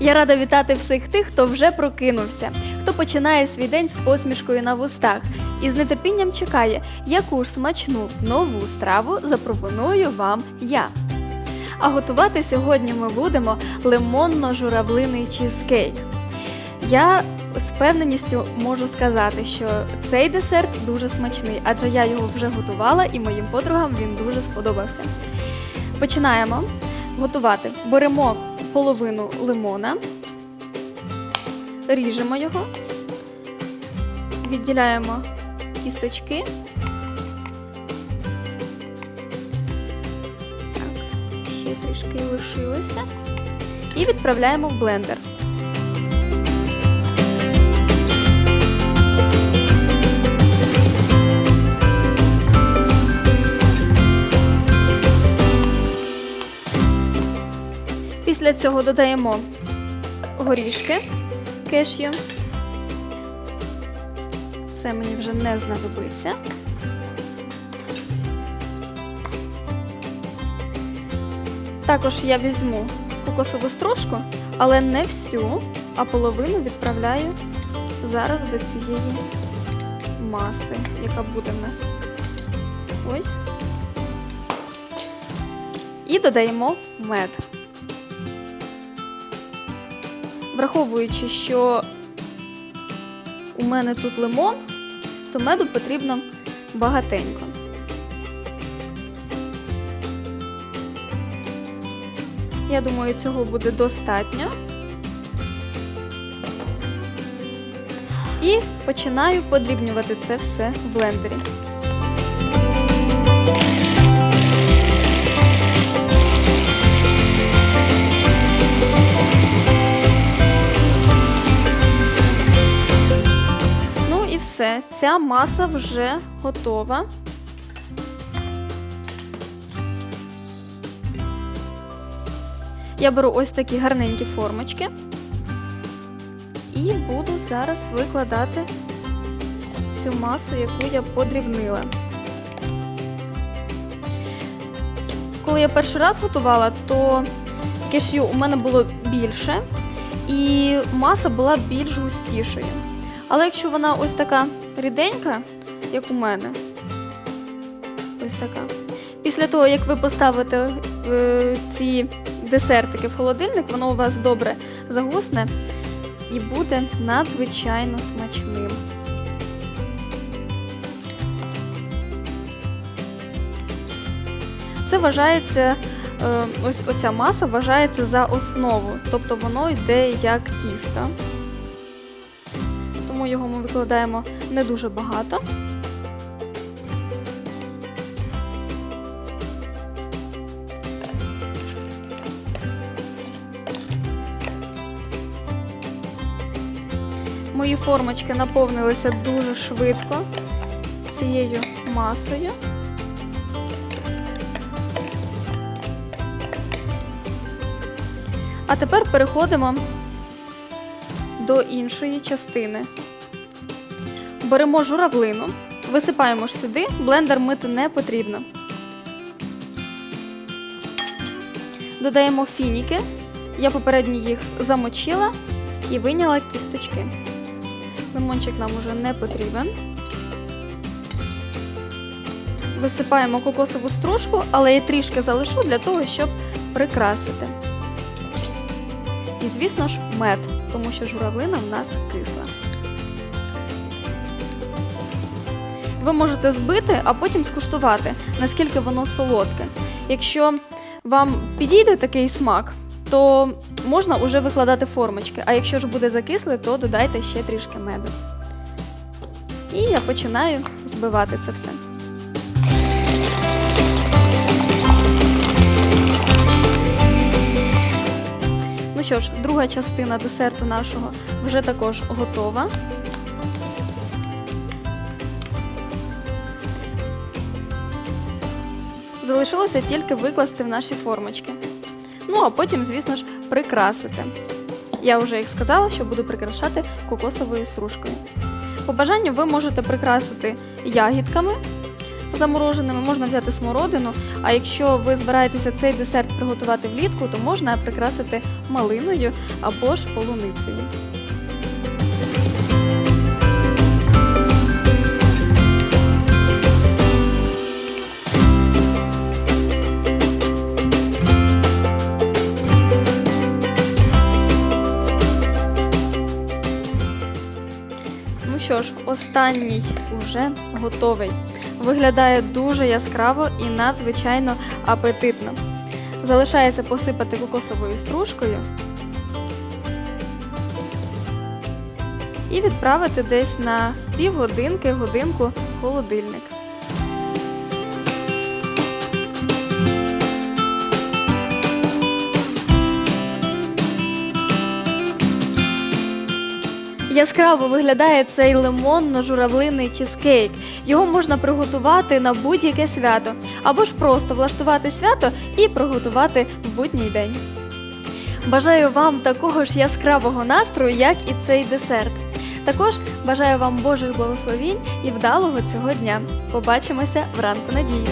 Я рада вітати всіх тих, хто вже прокинувся, хто починає свій день з посмішкою на вустах і з нетерпінням чекає, яку ж смачну нову страву запропоную вам я. А готувати сьогодні ми будемо лимонно-журавлиний чізкейк. Я з впевненістю можу сказати, що цей десерт дуже смачний, адже я його вже готувала і моїм подругам він дуже сподобався. Починаємо готувати. Беремо половину лимона, ріжемо його, відділяємо кісточки. Так, ще трішки лишилося. І відправляємо в блендер. Цього додаємо горішки кешю. Це мені вже не знадобиться. Також я візьму кокосову стружку, але не всю, а половину відправляю зараз до цієї маси, яка буде в нас. Ой. І додаємо мед. Враховуючи, що у мене тут лимон, то меду потрібно багатенько. Я думаю, цього буде достатньо. І починаю подрібнювати це все в блендері. Все, ця маса вже готова. Я беру ось такі гарненькі формочки і буду зараз викладати цю масу, яку я подрібнила. Коли я перший раз готувала, то кешю у мене було більше, і маса була більш густішою. Але якщо вона ось така ріденька, як у мене, ось така. Після того, як ви поставите е, ці десертики в холодильник, воно у вас добре загусне і буде надзвичайно смачним. Це вважається, е, ось оця маса вважається за основу, тобто воно йде як тісто. Його ми викладаємо не дуже багато. Мої формочки наповнилися дуже швидко цією масою. А тепер переходимо до іншої частини. Беремо журавлину, висипаємо ж сюди, блендер мити не потрібно. Додаємо фініки. Я попередньо їх замочила і вийняла кісточки. Лимончик нам уже не потрібен. Висипаємо кокосову стружку, але я трішки залишу для того, щоб прикрасити. І, звісно ж, мед, тому що журавлина в нас кисла. Ви можете збити, а потім скуштувати, наскільки воно солодке. Якщо вам підійде такий смак, то можна вже викладати формочки. А якщо ж буде закисле, то додайте ще трішки меду. І я починаю збивати це все. Ну що ж, друга частина десерту нашого вже також готова. Залишилося тільки викласти в наші формочки. Ну, а потім, звісно ж, прикрасити. Я вже їх сказала, що буду прикрашати кокосовою стружкою. По бажанню ви можете прикрасити ягідками, замороженими, можна взяти смородину. А якщо ви збираєтеся цей десерт приготувати влітку, то можна прикрасити малиною або ж полуницею. Що ж, останній уже готовий. Виглядає дуже яскраво і надзвичайно апетитно. Залишається посипати кокосовою стружкою і відправити десь на півгодинки, годинку в холодильник. Яскраво виглядає цей лимонно-журавлиний чизкейк. Його можна приготувати на будь-яке свято, або ж просто влаштувати свято і приготувати в будній день. Бажаю вам такого ж яскравого настрою, як і цей десерт. Також бажаю вам Божих благословінь і вдалого цього дня. Побачимося вранку надії.